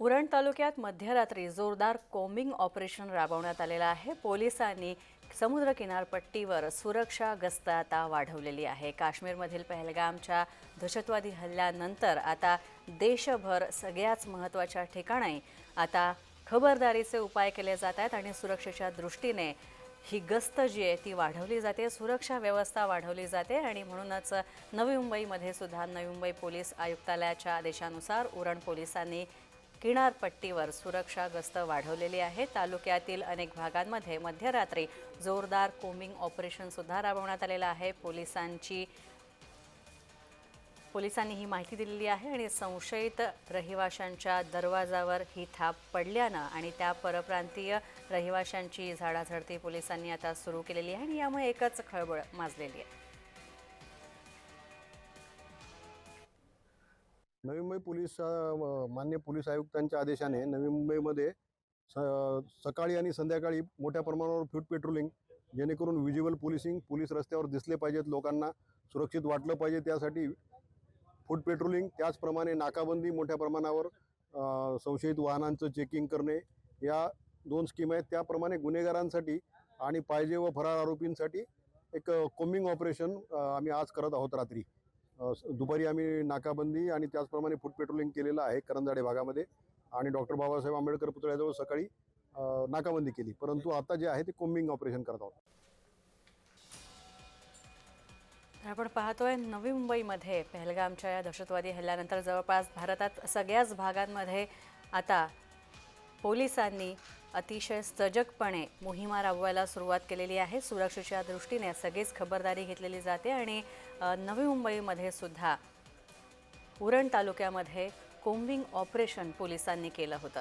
उरण तालुक्यात मध्यरात्री जोरदार कोम्बिंग ऑपरेशन राबवण्यात आलेलं आहे. पोलिसांनी समुद्र किनारपट्टीवर सुरक्षा गस्त आता वाढवलेली आहे. काश्मीरमधील पहलगामच्या दहशतवादी हल्ल्यानंतर आता देशभर सगळ्याच महत्त्वाच्या ठिकाणी आता खबरदारीचे उपाय केले जात आहेत आणि सुरक्षेच्या दृष्टीने ही गस्त जी आहे ती वाढवली जाते सुरक्षा व्यवस्था वाढवली जाते आणि म्हणूनच नवी मुंबईमध्ये सुद्धा नवी मुंबई पोलीस आयुक्तालयाच्या आदेशानुसार उरण पोलिसांनी किनारपट्टीवर सुरक्षा गस्त वाढवलेली आहे. तालुक्यातील अनेक भागांमध्ये मध्यरात्री जोरदार कोमिंग ऑपरेशन सुद्धा राबवण्यात आलेलं आहे. पोलिसांची पोलिसांनी ही माहिती दिलेली आहे आणि संशयित रहिवाशांच्या दरवाजावर ही थाप पडल्यानं आणि त्या परप्रांतीय रहिवाशांची झाडाझडती पोलिसांनी आता सुरू केलेली आहे आणि यामुळे एकच खळबळ माजलेली आहे. नवी मुंबई पोलीस मान्य पोलीस आयुक्तांच्या आदेशाने नवी मुंबईमध्ये स- सकाळी आणि संध्याकाळी मोठ्या प्रमाणावर फूट पेट्रोलिंग जेणेकरून विज्युअल पोलिसिंग पोलीस रस्त्यावर दिसले पाहिजेत लोकांना सुरक्षित वाटलं पाहिजे त्यासाठी फूट पेट्रोलिंग त्याचप्रमाणे नाकाबंदी मोठ्या प्रमाणावर संशयित वाहनांचं चेकिंग करणे या दोन स्कीम आहेत. त्याप्रमाणे गुन्हेगारांसाठी आणि पाहिजे व फरार आरोपींसाठी एक कोमिंग ऑपरेशन आम्ही आज करत आहोत रात्री. दुपारी आम्ही नाकाबंदी आणि त्याचप्रमाणे फूट पेट्रोलिंग केलेलं आहे करंजाडे भागामध्ये. आणि डॉक्टर बाबासाहेब आंबेडकर पुतळ्याजवळ सकाळी नाकाबंदी केली. परंतु आता जे आहे ते कोम्बिंग ऑपरेशन करत आहोत. आपण पाहतोय नवी मुंबईमध्ये पहलगामच्या या दहशतवादी हल्ल्यानंतर जवळपास भारतात सगळ्याच भागांमध्ये आता पोलिसांनी अतिशय सजगपणे मोहिमा राबवायला सुरुवात केलेली आहे. सुरक्षेच्या दृष्टीने सगळीच खबरदारी घेतलेली जाते आणि नवी मुंबईमध्ये सुद्धा उरण तालुक्यामध्ये कोम्बिंग ऑपरेशन पोलिसांनी केलं होतं.